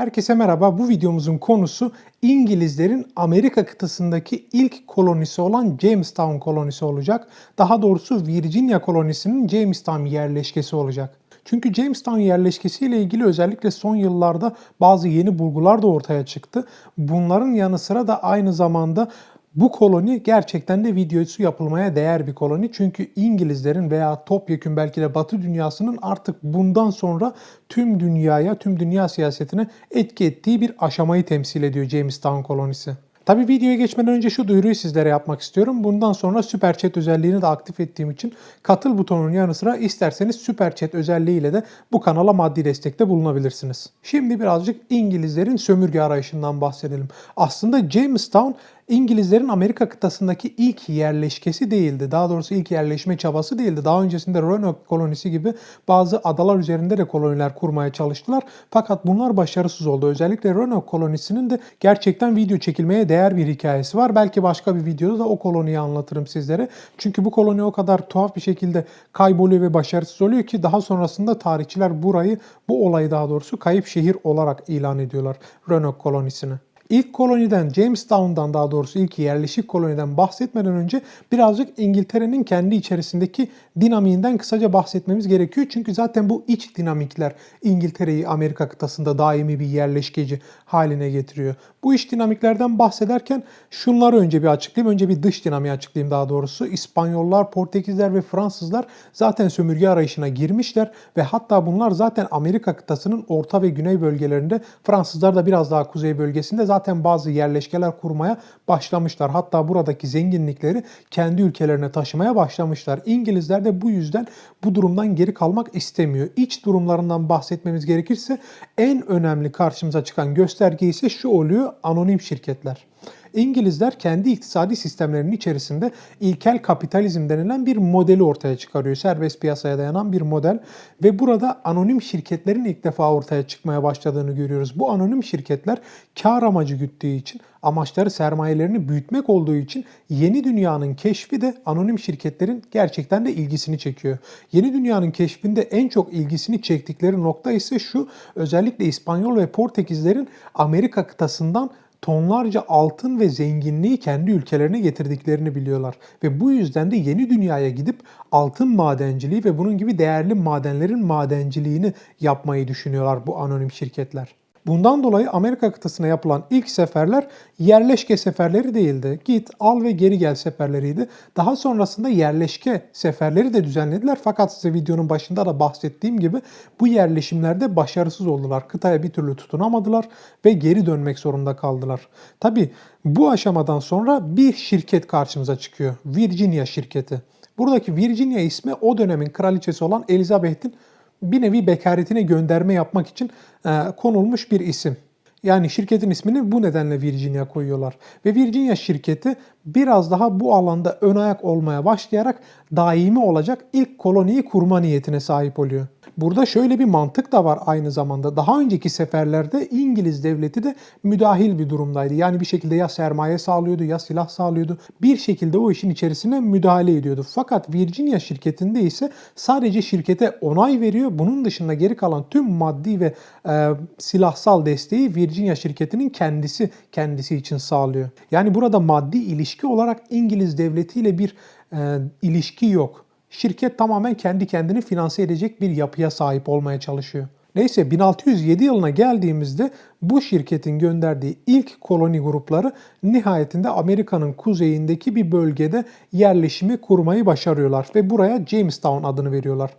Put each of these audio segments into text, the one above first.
Herkese merhaba. Bu videomuzun konusu İngilizlerin Amerika kıtasındaki ilk kolonisi olan Jamestown kolonisi olacak. Daha doğrusu Virginia kolonisinin Jamestown yerleşkesi olacak. Çünkü Jamestown yerleşkesiyle ilgili özellikle son yıllarda bazı yeni bulgular da ortaya çıktı. Bunların yanı sıra da aynı zamanda bu koloni gerçekten de videosu yapılmaya değer bir koloni. Çünkü İngilizlerin veya topyekün belki de Batı dünyasının artık bundan sonra tüm dünyaya, tüm dünya siyasetine etki ettiği bir aşamayı temsil ediyor Jamestown kolonisi. Tabi videoya geçmeden önce şu duyuruyu sizlere yapmak istiyorum. Bundan sonra Süper Chat özelliğini de aktif ettiğim için katıl butonunun yanı sıra isterseniz Süper Chat özelliğiyle de bu kanala maddi destekte bulunabilirsiniz. Şimdi birazcık İngilizlerin sömürge arayışından bahsedelim. Aslında Jamestown İngilizlerin Amerika kıtasındaki ilk yerleşkesi değildi. Daha doğrusu ilk yerleşme çabası değildi. Daha öncesinde Roanoke kolonisi gibi bazı adalar üzerinde de koloniler kurmaya çalıştılar. Fakat bunlar başarısız oldu. Özellikle Roanoke kolonisinin de gerçekten video çekilmeye değer bir hikayesi var. Belki başka bir videoda da o koloniyi anlatırım sizlere. Çünkü bu koloni o kadar tuhaf bir şekilde kayboluyor ve başarısız oluyor ki daha sonrasında tarihçiler burayı, bu olayı daha doğrusu kayıp şehir olarak ilan ediyorlar Roanoke kolonisini. İlk koloniden, Jamestown'dan daha doğrusu ilk yerleşik koloniden bahsetmeden önce birazcık İngiltere'nin kendi içerisindeki dinamiğinden kısaca bahsetmemiz gerekiyor. Çünkü zaten bu iç dinamikler İngiltere'yi Amerika kıtasında daimi bir yerleşkeci haline getiriyor. Bu iç dinamiklerden bahsederken şunları önce bir açıklayayım. Önce bir dış dinamiği açıklayayım daha doğrusu. İspanyollar, Portekizler ve Fransızlar zaten sömürge arayışına girmişler ve hatta bunlar zaten Amerika kıtasının orta ve güney bölgelerinde Fransızlar da biraz daha kuzey bölgesinde zaten bazı yerleşkeler kurmaya başlamışlar. Hatta buradaki zenginlikleri kendi ülkelerine taşımaya başlamışlar. İngilizler de bu yüzden bu durumdan geri kalmak istemiyor. İç durumlarından bahsetmemiz gerekirse en önemli karşımıza çıkan gösterge ise şu oluyor anonim şirketler. İngilizler kendi iktisadi sistemlerinin içerisinde ilkel kapitalizm denilen bir modeli ortaya çıkarıyor. Serbest piyasaya dayanan bir model ve burada anonim şirketlerin ilk defa ortaya çıkmaya başladığını görüyoruz. Bu anonim şirketler kar amacı güttüğü için, amaçları sermayelerini büyütmek olduğu için yeni dünyanın keşfi de anonim şirketlerin gerçekten de ilgisini çekiyor. Yeni dünyanın keşfinde en çok ilgisini çektikleri nokta ise şu, özellikle İspanyol ve Portekizlerin Amerika kıtasından tonlarca altın ve zenginliği kendi ülkelerine getirdiklerini biliyorlar. Ve bu yüzden de yeni dünyaya gidip altın madenciliği ve bunun gibi değerli madenlerin madenciliğini yapmayı düşünüyorlar bu anonim şirketler. Bundan dolayı Amerika kıtasına yapılan ilk seferler yerleşke seferleri değildi. Git, al ve geri gel seferleriydi. Daha sonrasında yerleşke seferleri de düzenlediler. Fakat size videonun başında da bahsettiğim gibi bu yerleşimlerde başarısız oldular. Kıtaya bir türlü tutunamadılar ve geri dönmek zorunda kaldılar. Tabi bu aşamadan sonra bir şirket karşımıza çıkıyor. Virginia şirketi. Buradaki Virginia ismi o dönemin kraliçesi olan Elizabeth'in bir nevi bekaretine gönderme yapmak için e, konulmuş bir isim. Yani şirketin ismini bu nedenle Virginia koyuyorlar. Ve Virginia şirketi biraz daha bu alanda ön ayak olmaya başlayarak daimi olacak ilk koloniyi kurma niyetine sahip oluyor. Burada şöyle bir mantık da var aynı zamanda. Daha önceki seferlerde İngiliz devleti de müdahil bir durumdaydı. Yani bir şekilde ya sermaye sağlıyordu ya silah sağlıyordu. Bir şekilde o işin içerisine müdahale ediyordu. Fakat Virginia şirketinde ise sadece şirkete onay veriyor. Bunun dışında geri kalan tüm maddi ve e, silahsal desteği Virginia şirketinin kendisi kendisi için sağlıyor. Yani burada maddi ilişki olarak İngiliz devletiyle bir e, ilişki yok şirket tamamen kendi kendini finanse edecek bir yapıya sahip olmaya çalışıyor. Neyse 1607 yılına geldiğimizde bu şirketin gönderdiği ilk koloni grupları nihayetinde Amerika'nın kuzeyindeki bir bölgede yerleşimi kurmayı başarıyorlar ve buraya Jamestown adını veriyorlar.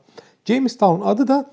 Jamestown adı da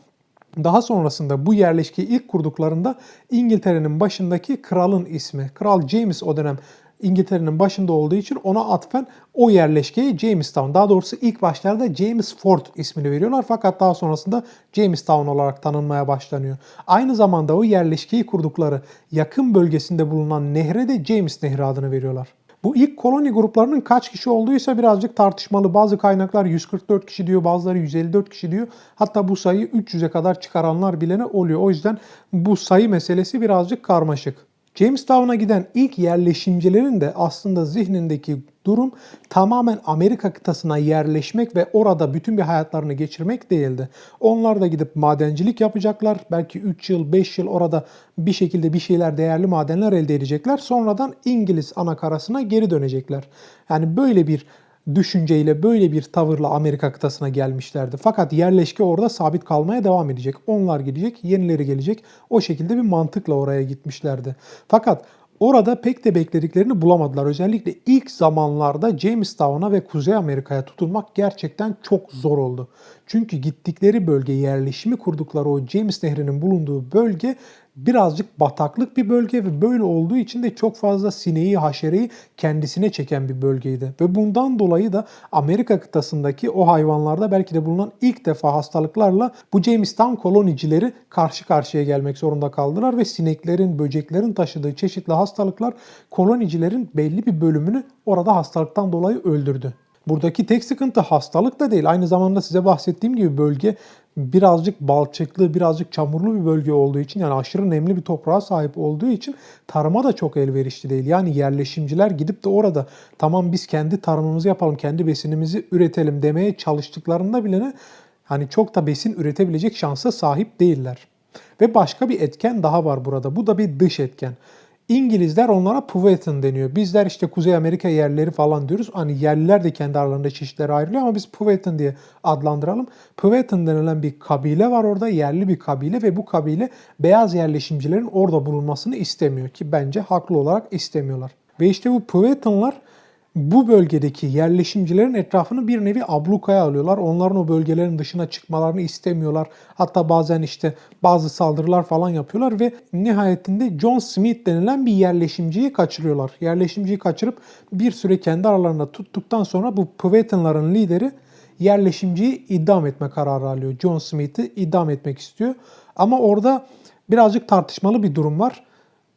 daha sonrasında bu yerleşkeyi ilk kurduklarında İngiltere'nin başındaki kralın ismi. Kral James o dönem İngiltere'nin başında olduğu için ona atfen o yerleşkeye Jamestown, daha doğrusu ilk başlarda James Fort ismini veriyorlar fakat daha sonrasında Jamestown olarak tanınmaya başlanıyor. Aynı zamanda o yerleşkeyi kurdukları yakın bölgesinde bulunan nehre de James Nehri adını veriyorlar. Bu ilk koloni gruplarının kaç kişi olduğuysa birazcık tartışmalı. Bazı kaynaklar 144 kişi diyor, bazıları 154 kişi diyor. Hatta bu sayıyı 300'e kadar çıkaranlar bilene oluyor. O yüzden bu sayı meselesi birazcık karmaşık. Jamestown'a giden ilk yerleşimcilerin de aslında zihnindeki durum tamamen Amerika kıtasına yerleşmek ve orada bütün bir hayatlarını geçirmek değildi. Onlar da gidip madencilik yapacaklar. Belki 3 yıl, 5 yıl orada bir şekilde bir şeyler, değerli madenler elde edecekler. Sonradan İngiliz anakarasına geri dönecekler. Yani böyle bir düşünceyle böyle bir tavırla Amerika kıtasına gelmişlerdi. Fakat yerleşke orada sabit kalmaya devam edecek. Onlar gidecek, yenileri gelecek. O şekilde bir mantıkla oraya gitmişlerdi. Fakat orada pek de beklediklerini bulamadılar. Özellikle ilk zamanlarda Jamestown'a ve Kuzey Amerika'ya tutunmak gerçekten çok zor oldu. Çünkü gittikleri bölge yerleşimi kurdukları o James Nehri'nin bulunduğu bölge birazcık bataklık bir bölge ve böyle olduğu için de çok fazla sineği, haşereyi kendisine çeken bir bölgeydi. Ve bundan dolayı da Amerika kıtasındaki o hayvanlarda belki de bulunan ilk defa hastalıklarla bu Jamestown kolonicileri karşı karşıya gelmek zorunda kaldılar ve sineklerin, böceklerin taşıdığı çeşitli hastalıklar kolonicilerin belli bir bölümünü orada hastalıktan dolayı öldürdü. Buradaki tek sıkıntı hastalık da değil. Aynı zamanda size bahsettiğim gibi bölge birazcık balçıklı, birazcık çamurlu bir bölge olduğu için yani aşırı nemli bir toprağa sahip olduğu için tarıma da çok elverişli değil. Yani yerleşimciler gidip de orada tamam biz kendi tarımımızı yapalım, kendi besinimizi üretelim demeye çalıştıklarında bile ne hani çok da besin üretebilecek şansa sahip değiller. Ve başka bir etken daha var burada. Bu da bir dış etken. İngilizler onlara Powhatan deniyor. Bizler işte Kuzey Amerika yerleri falan diyoruz. Hani yerliler de kendi aralarında çeşitlere ayrılıyor ama biz Powhatan diye adlandıralım. Powhatan denilen bir kabile var orada. Yerli bir kabile ve bu kabile beyaz yerleşimcilerin orada bulunmasını istemiyor ki bence haklı olarak istemiyorlar. Ve işte bu Powhatanlar bu bölgedeki yerleşimcilerin etrafını bir nevi ablukaya alıyorlar. Onların o bölgelerin dışına çıkmalarını istemiyorlar. Hatta bazen işte bazı saldırılar falan yapıyorlar ve nihayetinde John Smith denilen bir yerleşimciyi kaçırıyorlar. Yerleşimciyi kaçırıp bir süre kendi aralarında tuttuktan sonra bu Powhatan'ların lideri yerleşimciyi idam etme kararı alıyor. John Smith'i idam etmek istiyor. Ama orada birazcık tartışmalı bir durum var.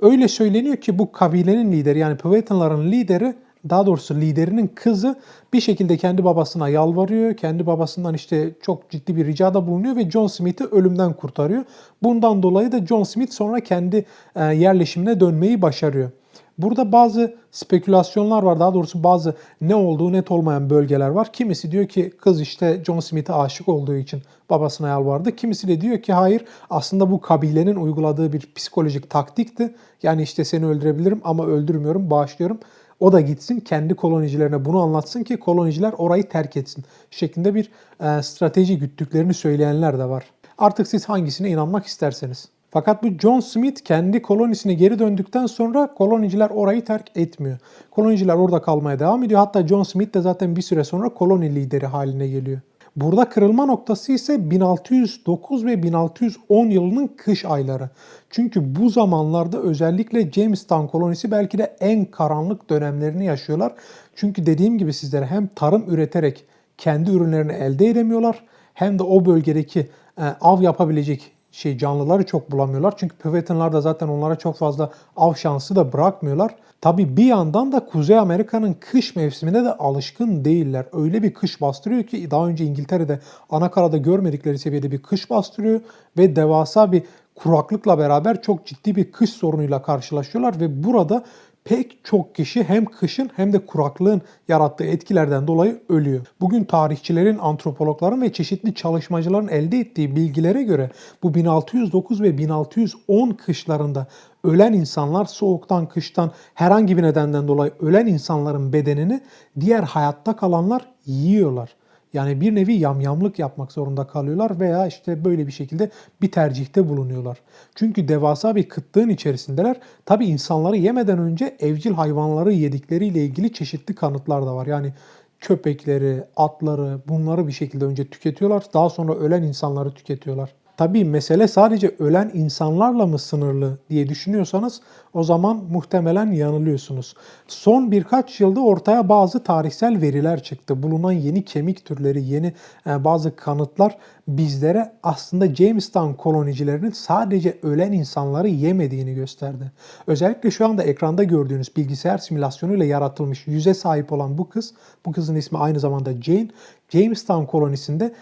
Öyle söyleniyor ki bu kabilenin lideri yani Powhatan'ların lideri daha doğrusu liderinin kızı bir şekilde kendi babasına yalvarıyor. Kendi babasından işte çok ciddi bir ricada bulunuyor ve John Smith'i ölümden kurtarıyor. Bundan dolayı da John Smith sonra kendi e, yerleşimine dönmeyi başarıyor. Burada bazı spekülasyonlar var. Daha doğrusu bazı ne olduğu net olmayan bölgeler var. Kimisi diyor ki kız işte John Smith'e aşık olduğu için babasına yalvardı. Kimisi de diyor ki hayır aslında bu kabilenin uyguladığı bir psikolojik taktikti. Yani işte seni öldürebilirim ama öldürmüyorum, bağışlıyorum. O da gitsin kendi kolonicilerine bunu anlatsın ki koloniciler orayı terk etsin şeklinde bir e, strateji güttüklerini söyleyenler de var. Artık siz hangisine inanmak isterseniz. Fakat bu John Smith kendi kolonisine geri döndükten sonra koloniciler orayı terk etmiyor. Koloniciler orada kalmaya devam ediyor. Hatta John Smith de zaten bir süre sonra koloni lideri haline geliyor. Burada kırılma noktası ise 1609 ve 1610 yılının kış ayları. Çünkü bu zamanlarda özellikle Jamestown kolonisi belki de en karanlık dönemlerini yaşıyorlar. Çünkü dediğim gibi sizlere hem tarım üreterek kendi ürünlerini elde edemiyorlar hem de o bölgedeki e, av yapabilecek şey canlıları çok bulamıyorlar. Çünkü Powhatan'lar da zaten onlara çok fazla av şansı da bırakmıyorlar. Tabi bir yandan da Kuzey Amerika'nın kış mevsimine de alışkın değiller. Öyle bir kış bastırıyor ki daha önce İngiltere'de anakarada görmedikleri seviyede bir kış bastırıyor ve devasa bir kuraklıkla beraber çok ciddi bir kış sorunuyla karşılaşıyorlar ve burada pek çok kişi hem kışın hem de kuraklığın yarattığı etkilerden dolayı ölüyor. Bugün tarihçilerin, antropologların ve çeşitli çalışmacıların elde ettiği bilgilere göre bu 1609 ve 1610 kışlarında ölen insanlar soğuktan, kıştan herhangi bir nedenden dolayı ölen insanların bedenini diğer hayatta kalanlar yiyorlar. Yani bir nevi yamyamlık yapmak zorunda kalıyorlar veya işte böyle bir şekilde bir tercihte bulunuyorlar. Çünkü devasa bir kıtlığın içerisindeler. Tabi insanları yemeden önce evcil hayvanları yedikleriyle ilgili çeşitli kanıtlar da var. Yani köpekleri, atları bunları bir şekilde önce tüketiyorlar. Daha sonra ölen insanları tüketiyorlar. Tabii mesele sadece ölen insanlarla mı sınırlı diye düşünüyorsanız o zaman muhtemelen yanılıyorsunuz. Son birkaç yılda ortaya bazı tarihsel veriler çıktı. Bulunan yeni kemik türleri, yeni e, bazı kanıtlar bizlere aslında Jamestown kolonicilerinin sadece ölen insanları yemediğini gösterdi. Özellikle şu anda ekranda gördüğünüz bilgisayar simülasyonuyla yaratılmış yüze sahip olan bu kız, bu kızın ismi aynı zamanda Jane, Jamestown kolonisinde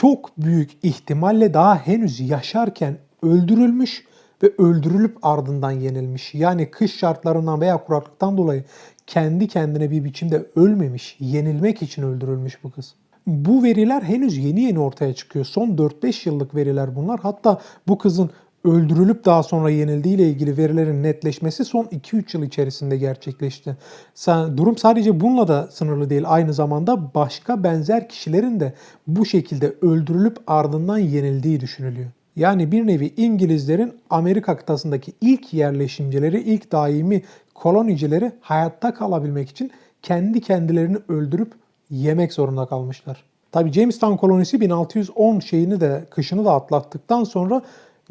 çok büyük ihtimalle daha henüz yaşarken öldürülmüş ve öldürülüp ardından yenilmiş. Yani kış şartlarından veya kuraklıktan dolayı kendi kendine bir biçimde ölmemiş, yenilmek için öldürülmüş bu kız. Bu veriler henüz yeni yeni ortaya çıkıyor. Son 4-5 yıllık veriler bunlar. Hatta bu kızın öldürülüp daha sonra yenildiği ile ilgili verilerin netleşmesi son 2-3 yıl içerisinde gerçekleşti. Durum sadece bununla da sınırlı değil. Aynı zamanda başka benzer kişilerin de bu şekilde öldürülüp ardından yenildiği düşünülüyor. Yani bir nevi İngilizlerin Amerika kıtasındaki ilk yerleşimcileri, ilk daimi kolonicileri hayatta kalabilmek için kendi kendilerini öldürüp yemek zorunda kalmışlar. Tabi Jamestown kolonisi 1610 şeyini de kışını da atlattıktan sonra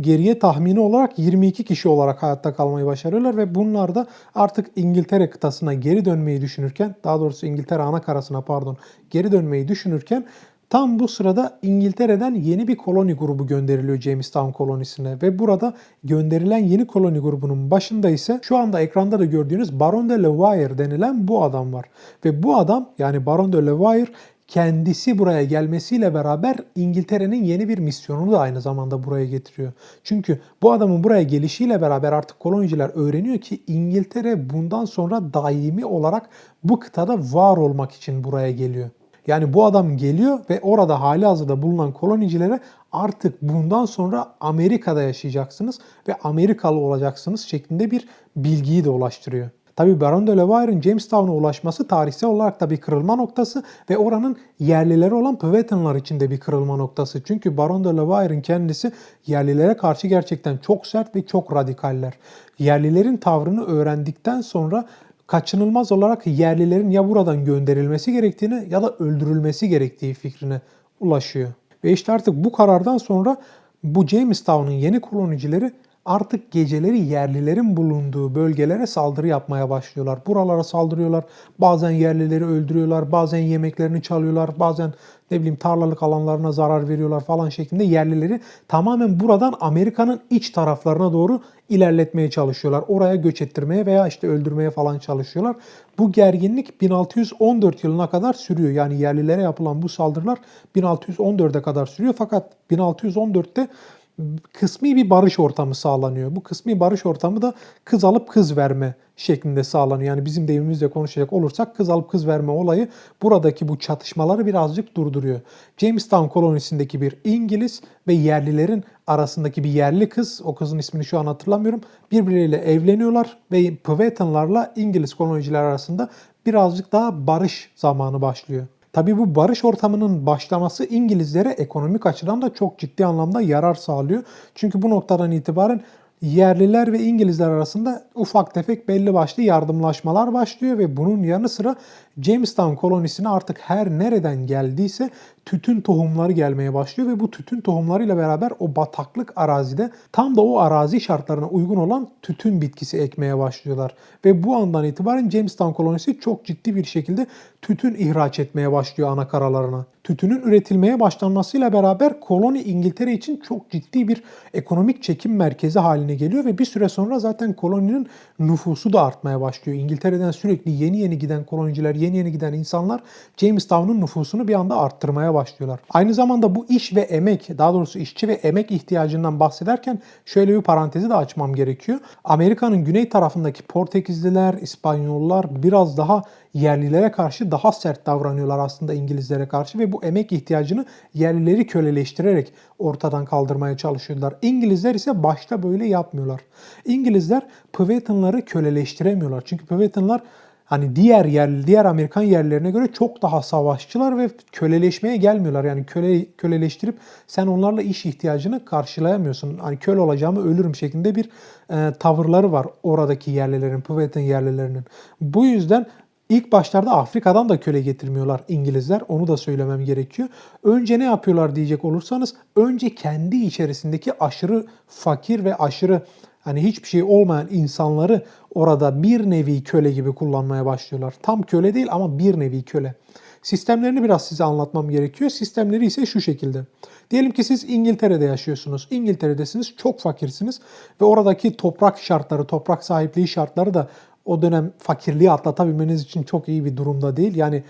geriye tahmini olarak 22 kişi olarak hayatta kalmayı başarıyorlar ve bunlar da artık İngiltere kıtasına geri dönmeyi düşünürken, daha doğrusu İngiltere ana karasına pardon, geri dönmeyi düşünürken Tam bu sırada İngiltere'den yeni bir koloni grubu gönderiliyor Jamestown kolonisine ve burada gönderilen yeni koloni grubunun başında ise şu anda ekranda da gördüğünüz Baron de Levair denilen bu adam var. Ve bu adam yani Baron de Levair kendisi buraya gelmesiyle beraber İngiltere'nin yeni bir misyonunu da aynı zamanda buraya getiriyor. Çünkü bu adamın buraya gelişiyle beraber artık koloniciler öğreniyor ki İngiltere bundan sonra daimi olarak bu kıtada var olmak için buraya geliyor. Yani bu adam geliyor ve orada hali hazırda bulunan kolonicilere artık bundan sonra Amerika'da yaşayacaksınız ve Amerikalı olacaksınız şeklinde bir bilgiyi de ulaştırıyor. Tabi Baron de Levair'in Jamestown'a ulaşması tarihsel olarak da bir kırılma noktası ve oranın yerlileri olan Powhatanlar için de bir kırılma noktası. Çünkü Baron de Levair'in kendisi yerlilere karşı gerçekten çok sert ve çok radikaller. Yerlilerin tavrını öğrendikten sonra kaçınılmaz olarak yerlilerin ya buradan gönderilmesi gerektiğini ya da öldürülmesi gerektiği fikrine ulaşıyor. Ve işte artık bu karardan sonra bu Jamestown'un yeni kolonicileri artık geceleri yerlilerin bulunduğu bölgelere saldırı yapmaya başlıyorlar. Buralara saldırıyorlar. Bazen yerlileri öldürüyorlar, bazen yemeklerini çalıyorlar, bazen ne bileyim tarlalık alanlarına zarar veriyorlar falan şeklinde yerlileri tamamen buradan Amerika'nın iç taraflarına doğru ilerletmeye çalışıyorlar. Oraya göç ettirmeye veya işte öldürmeye falan çalışıyorlar. Bu gerginlik 1614 yılına kadar sürüyor. Yani yerlilere yapılan bu saldırılar 1614'e kadar sürüyor. Fakat 1614'te kısmi bir barış ortamı sağlanıyor. Bu kısmi barış ortamı da kız alıp kız verme şeklinde sağlanıyor. Yani bizim deyimimizle konuşacak olursak kız alıp kız verme olayı buradaki bu çatışmaları birazcık durduruyor. Jamestown kolonisindeki bir İngiliz ve yerlilerin arasındaki bir yerli kız, o kızın ismini şu an hatırlamıyorum, birbirleriyle evleniyorlar ve Powhatan'larla İngiliz koloniciler arasında birazcık daha barış zamanı başlıyor. Tabii bu barış ortamının başlaması İngilizlere ekonomik açıdan da çok ciddi anlamda yarar sağlıyor. Çünkü bu noktadan itibaren yerliler ve İngilizler arasında ufak tefek belli başlı yardımlaşmalar başlıyor ve bunun yanı sıra Jamestown kolonisine artık her nereden geldiyse tütün tohumları gelmeye başlıyor ve bu tütün tohumlarıyla beraber o bataklık arazide tam da o arazi şartlarına uygun olan tütün bitkisi ekmeye başlıyorlar. Ve bu andan itibaren Jamestown kolonisi çok ciddi bir şekilde tütün ihraç etmeye başlıyor ana karalarına. Tütünün üretilmeye başlanmasıyla beraber koloni İngiltere için çok ciddi bir ekonomik çekim merkezi haline geliyor ve bir süre sonra zaten koloninin nüfusu da artmaya başlıyor. İngiltere'den sürekli yeni yeni giden koloniciler, yeni yeni giden insanlar Jamestown'un nüfusunu bir anda arttırmaya başlıyorlar. Aynı zamanda bu iş ve emek, daha doğrusu işçi ve emek ihtiyacından bahsederken şöyle bir parantezi de açmam gerekiyor. Amerika'nın güney tarafındaki Portekizliler, İspanyollar biraz daha yerlilere karşı daha sert davranıyorlar aslında İngilizlere karşı ve bu emek ihtiyacını yerlileri köleleştirerek ortadan kaldırmaya çalışıyorlar. İngilizler ise başta böyle yapmıyorlar. İngilizler Powhatan'ları köleleştiremiyorlar. Çünkü Powhatan'lar hani diğer yerli, diğer Amerikan yerlerine göre çok daha savaşçılar ve köleleşmeye gelmiyorlar. Yani köle köleleştirip sen onlarla iş ihtiyacını karşılayamıyorsun. Hani köle olacağımı ölürüm şeklinde bir e, tavırları var oradaki yerlilerin, Powhatan yerlilerinin. Bu yüzden İlk başlarda Afrika'dan da köle getirmiyorlar İngilizler. Onu da söylemem gerekiyor. Önce ne yapıyorlar diyecek olursanız önce kendi içerisindeki aşırı fakir ve aşırı hani hiçbir şey olmayan insanları orada bir nevi köle gibi kullanmaya başlıyorlar. Tam köle değil ama bir nevi köle. Sistemlerini biraz size anlatmam gerekiyor. Sistemleri ise şu şekilde. Diyelim ki siz İngiltere'de yaşıyorsunuz. İngiltere'desiniz, çok fakirsiniz ve oradaki toprak şartları, toprak sahipliği şartları da o dönem fakirliği atlatabilmeniz için çok iyi bir durumda değil. Yani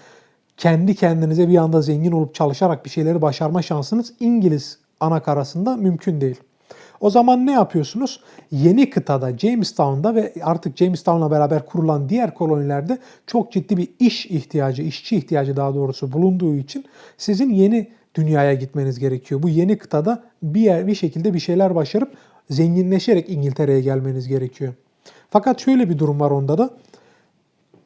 kendi kendinize bir anda zengin olup çalışarak bir şeyleri başarma şansınız İngiliz ana karasında mümkün değil. O zaman ne yapıyorsunuz? Yeni kıtada, Jamestown'da ve artık Jamestown'la beraber kurulan diğer kolonilerde çok ciddi bir iş ihtiyacı, işçi ihtiyacı daha doğrusu bulunduğu için sizin yeni dünyaya gitmeniz gerekiyor. Bu yeni kıtada bir yer, bir şekilde bir şeyler başarıp zenginleşerek İngiltere'ye gelmeniz gerekiyor. Fakat şöyle bir durum var onda da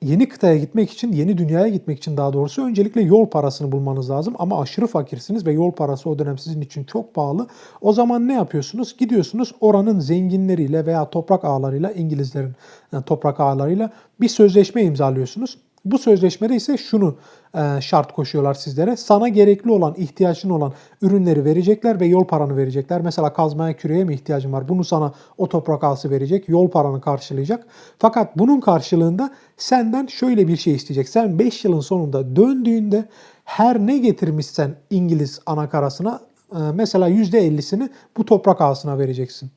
yeni kıtaya gitmek için, yeni dünyaya gitmek için daha doğrusu öncelikle yol parasını bulmanız lazım. Ama aşırı fakirsiniz ve yol parası o dönem sizin için çok pahalı. O zaman ne yapıyorsunuz? Gidiyorsunuz oranın zenginleriyle veya toprak ağlarıyla, İngilizlerin yani toprak ağlarıyla bir sözleşme imzalıyorsunuz. Bu sözleşmede ise şunu e, şart koşuyorlar sizlere. Sana gerekli olan, ihtiyacın olan ürünleri verecekler ve yol paranı verecekler. Mesela kazmaya, küreye mi ihtiyacın var? Bunu sana o toprak ağası verecek, yol paranı karşılayacak. Fakat bunun karşılığında senden şöyle bir şey isteyecek. Sen 5 yılın sonunda döndüğünde her ne getirmişsen İngiliz anakarasına e, mesela %50'sini bu toprak ağasına vereceksin.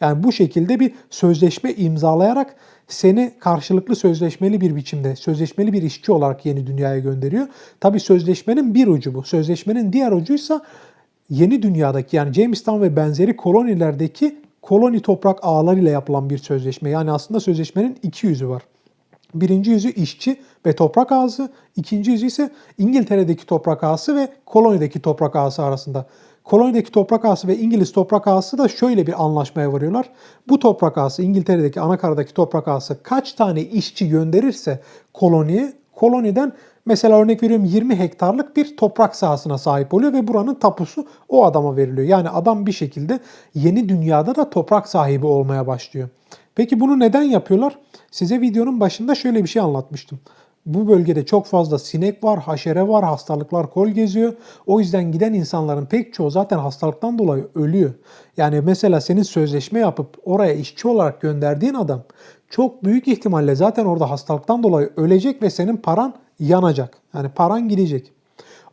Yani bu şekilde bir sözleşme imzalayarak seni karşılıklı sözleşmeli bir biçimde, sözleşmeli bir işçi olarak yeni dünyaya gönderiyor. Tabi sözleşmenin bir ucu bu. Sözleşmenin diğer ucuysa yeni dünyadaki yani Jamestown ve benzeri kolonilerdeki koloni toprak ağlarıyla yapılan bir sözleşme. Yani aslında sözleşmenin iki yüzü var. Birinci yüzü işçi ve toprak ağası, ikinci yüzü ise İngiltere'deki toprak ağası ve kolonideki toprak ağası arasında. Kolonideki toprak ağası ve İngiliz toprak ağası da şöyle bir anlaşmaya varıyorlar. Bu toprak ağası İngiltere'deki anakaradaki toprak ağası kaç tane işçi gönderirse koloniye, koloniden mesela örnek veriyorum 20 hektarlık bir toprak sahasına sahip oluyor ve buranın tapusu o adama veriliyor. Yani adam bir şekilde yeni dünyada da toprak sahibi olmaya başlıyor. Peki bunu neden yapıyorlar? Size videonun başında şöyle bir şey anlatmıştım. Bu bölgede çok fazla sinek var, haşere var, hastalıklar kol geziyor. O yüzden giden insanların pek çoğu zaten hastalıktan dolayı ölüyor. Yani mesela senin sözleşme yapıp oraya işçi olarak gönderdiğin adam çok büyük ihtimalle zaten orada hastalıktan dolayı ölecek ve senin paran yanacak. Yani paran gidecek.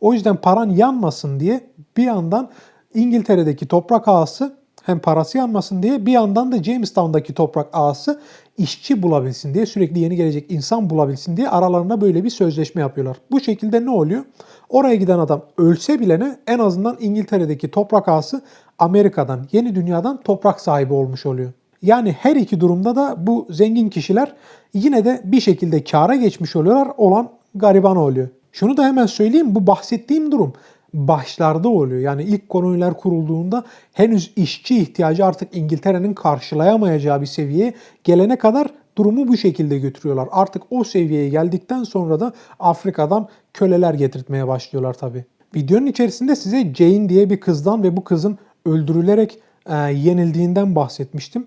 O yüzden paran yanmasın diye bir yandan İngiltere'deki toprak ağası hem parası yanmasın diye bir yandan da Jamestown'daki toprak ağası işçi bulabilsin diye sürekli yeni gelecek insan bulabilsin diye aralarında böyle bir sözleşme yapıyorlar. Bu şekilde ne oluyor? Oraya giden adam ölse bile ne en azından İngiltere'deki toprak ağası Amerika'dan, yeni dünyadan toprak sahibi olmuş oluyor. Yani her iki durumda da bu zengin kişiler yine de bir şekilde kâra geçmiş oluyorlar olan gariban oluyor. Şunu da hemen söyleyeyim bu bahsettiğim durum başlarda oluyor. Yani ilk koloniler kurulduğunda henüz işçi ihtiyacı artık İngiltere'nin karşılayamayacağı bir seviyeye gelene kadar durumu bu şekilde götürüyorlar. Artık o seviyeye geldikten sonra da Afrika'dan köleler getirtmeye başlıyorlar tabi. Videonun içerisinde size Jane diye bir kızdan ve bu kızın öldürülerek e, yenildiğinden bahsetmiştim.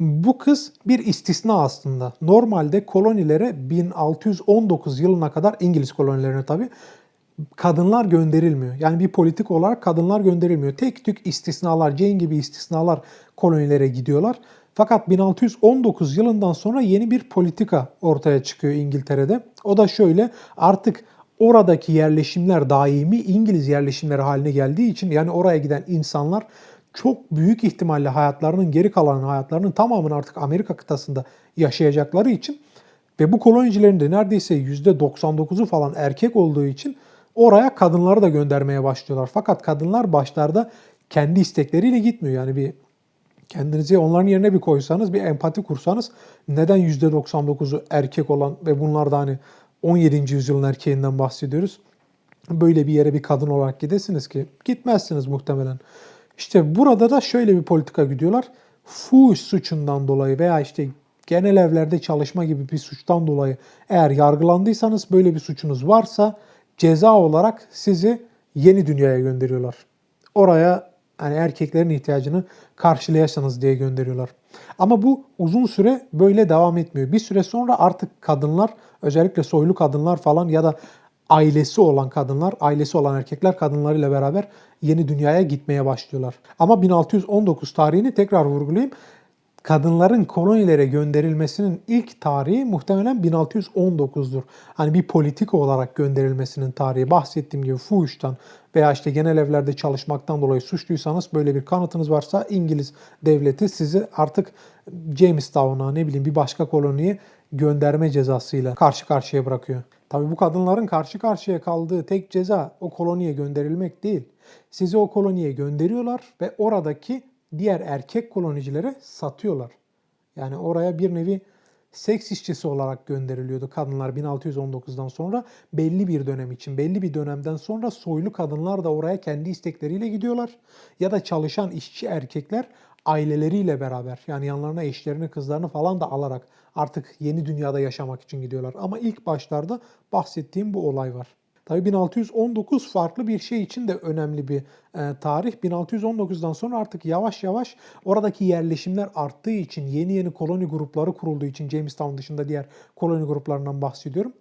Bu kız bir istisna aslında. Normalde kolonilere 1619 yılına kadar İngiliz kolonilerine tabi kadınlar gönderilmiyor. Yani bir politik olarak kadınlar gönderilmiyor. Tek tük istisnalar, Jane gibi istisnalar kolonilere gidiyorlar. Fakat 1619 yılından sonra yeni bir politika ortaya çıkıyor İngiltere'de. O da şöyle artık oradaki yerleşimler daimi İngiliz yerleşimleri haline geldiği için yani oraya giden insanlar çok büyük ihtimalle hayatlarının geri kalan hayatlarının tamamını artık Amerika kıtasında yaşayacakları için ve bu kolonicilerin de neredeyse %99'u falan erkek olduğu için oraya kadınları da göndermeye başlıyorlar. Fakat kadınlar başlarda kendi istekleriyle gitmiyor. Yani bir kendinizi onların yerine bir koysanız, bir empati kursanız neden %99'u erkek olan ve bunlar da hani 17. yüzyılın erkeğinden bahsediyoruz. Böyle bir yere bir kadın olarak gidesiniz ki gitmezsiniz muhtemelen. İşte burada da şöyle bir politika gidiyorlar. Fuhuş suçundan dolayı veya işte genel evlerde çalışma gibi bir suçtan dolayı eğer yargılandıysanız böyle bir suçunuz varsa ceza olarak sizi yeni dünyaya gönderiyorlar. Oraya hani erkeklerin ihtiyacını karşılayasınız diye gönderiyorlar. Ama bu uzun süre böyle devam etmiyor. Bir süre sonra artık kadınlar özellikle soylu kadınlar falan ya da ailesi olan kadınlar, ailesi olan erkekler kadınlarıyla beraber yeni dünyaya gitmeye başlıyorlar. Ama 1619 tarihini tekrar vurgulayayım kadınların kolonilere gönderilmesinin ilk tarihi muhtemelen 1619'dur. Hani bir politika olarak gönderilmesinin tarihi. Bahsettiğim gibi fuhuştan veya işte genel evlerde çalışmaktan dolayı suçluysanız böyle bir kanıtınız varsa İngiliz devleti sizi artık Jamestown'a ne bileyim bir başka koloniye gönderme cezasıyla karşı karşıya bırakıyor. Tabi bu kadınların karşı karşıya kaldığı tek ceza o koloniye gönderilmek değil. Sizi o koloniye gönderiyorlar ve oradaki diğer erkek kolonicilere satıyorlar. Yani oraya bir nevi seks işçisi olarak gönderiliyordu kadınlar 1619'dan sonra belli bir dönem için. Belli bir dönemden sonra soylu kadınlar da oraya kendi istekleriyle gidiyorlar. Ya da çalışan işçi erkekler aileleriyle beraber yani yanlarına eşlerini kızlarını falan da alarak artık yeni dünyada yaşamak için gidiyorlar. Ama ilk başlarda bahsettiğim bu olay var. Tabii 1619 farklı bir şey için de önemli bir e, tarih. 1619'dan sonra artık yavaş yavaş oradaki yerleşimler arttığı için, yeni yeni koloni grupları kurulduğu için Jamestown dışında diğer koloni gruplarından bahsediyorum.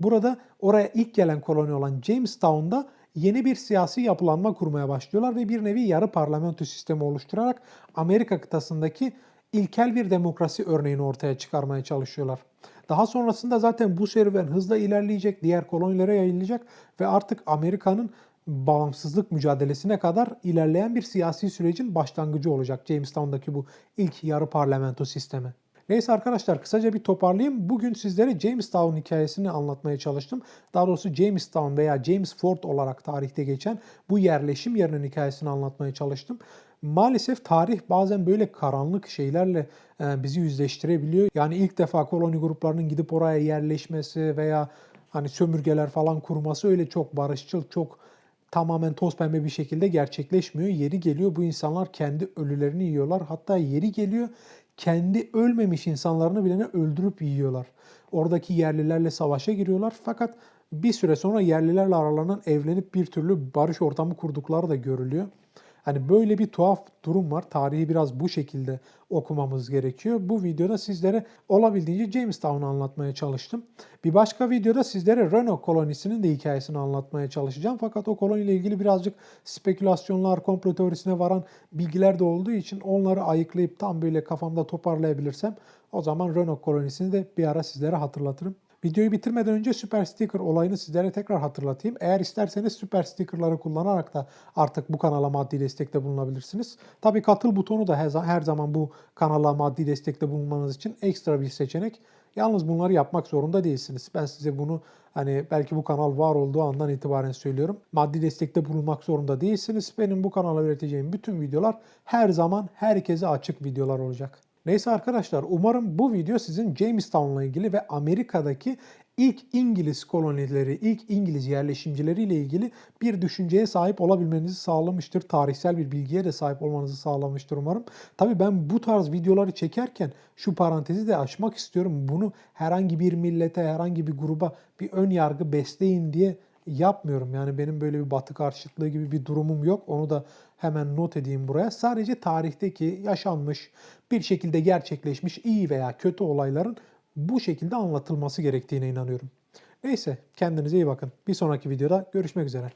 Burada oraya ilk gelen koloni olan Jamestown'da yeni bir siyasi yapılanma kurmaya başlıyorlar ve bir nevi yarı parlamento sistemi oluşturarak Amerika kıtasındaki ilkel bir demokrasi örneğini ortaya çıkarmaya çalışıyorlar. Daha sonrasında zaten bu serüven hızla ilerleyecek, diğer kolonilere yayılacak ve artık Amerika'nın bağımsızlık mücadelesine kadar ilerleyen bir siyasi sürecin başlangıcı olacak Jamestown'daki bu ilk yarı parlamento sistemi. Neyse arkadaşlar kısaca bir toparlayayım. Bugün sizlere Jamestown hikayesini anlatmaya çalıştım. Daha doğrusu Jamestown veya James Fort olarak tarihte geçen bu yerleşim yerinin hikayesini anlatmaya çalıştım. Maalesef tarih bazen böyle karanlık şeylerle e, bizi yüzleştirebiliyor. Yani ilk defa koloni gruplarının gidip oraya yerleşmesi veya hani sömürgeler falan kurması öyle çok barışçıl, çok tamamen toz pembe bir şekilde gerçekleşmiyor. Yeri geliyor bu insanlar kendi ölülerini yiyorlar. Hatta yeri geliyor kendi ölmemiş insanlarını bilene öldürüp yiyorlar. Oradaki yerlilerle savaşa giriyorlar fakat bir süre sonra yerlilerle aralanan evlenip bir türlü barış ortamı kurdukları da görülüyor. Hani böyle bir tuhaf durum var. Tarihi biraz bu şekilde okumamız gerekiyor. Bu videoda sizlere olabildiğince Jamestown'u anlatmaya çalıştım. Bir başka videoda sizlere Renault kolonisinin de hikayesini anlatmaya çalışacağım. Fakat o koloniyle ilgili birazcık spekülasyonlar, komplo teorisine varan bilgiler de olduğu için onları ayıklayıp tam böyle kafamda toparlayabilirsem o zaman Renault kolonisini de bir ara sizlere hatırlatırım. Videoyu bitirmeden önce Super Sticker olayını sizlere tekrar hatırlatayım. Eğer isterseniz Super Sticker'ları kullanarak da artık bu kanala maddi destekte bulunabilirsiniz. Tabii katıl butonu da her zaman bu kanala maddi destekte bulunmanız için ekstra bir seçenek. Yalnız bunları yapmak zorunda değilsiniz. Ben size bunu hani belki bu kanal var olduğu andan itibaren söylüyorum. Maddi destekte bulunmak zorunda değilsiniz. Benim bu kanala üreteceğim bütün videolar her zaman herkese açık videolar olacak. Neyse arkadaşlar umarım bu video sizin Jamestown'la ilgili ve Amerika'daki ilk İngiliz kolonileri, ilk İngiliz yerleşimcileriyle ilgili bir düşünceye sahip olabilmenizi sağlamıştır. Tarihsel bir bilgiye de sahip olmanızı sağlamıştır umarım. Tabi ben bu tarz videoları çekerken şu parantezi de açmak istiyorum. Bunu herhangi bir millete, herhangi bir gruba bir ön yargı besleyin diye yapmıyorum. Yani benim böyle bir batı karşıtlığı gibi bir durumum yok. Onu da hemen not edeyim buraya. Sadece tarihteki yaşanmış, bir şekilde gerçekleşmiş iyi veya kötü olayların bu şekilde anlatılması gerektiğine inanıyorum. Neyse kendinize iyi bakın. Bir sonraki videoda görüşmek üzere.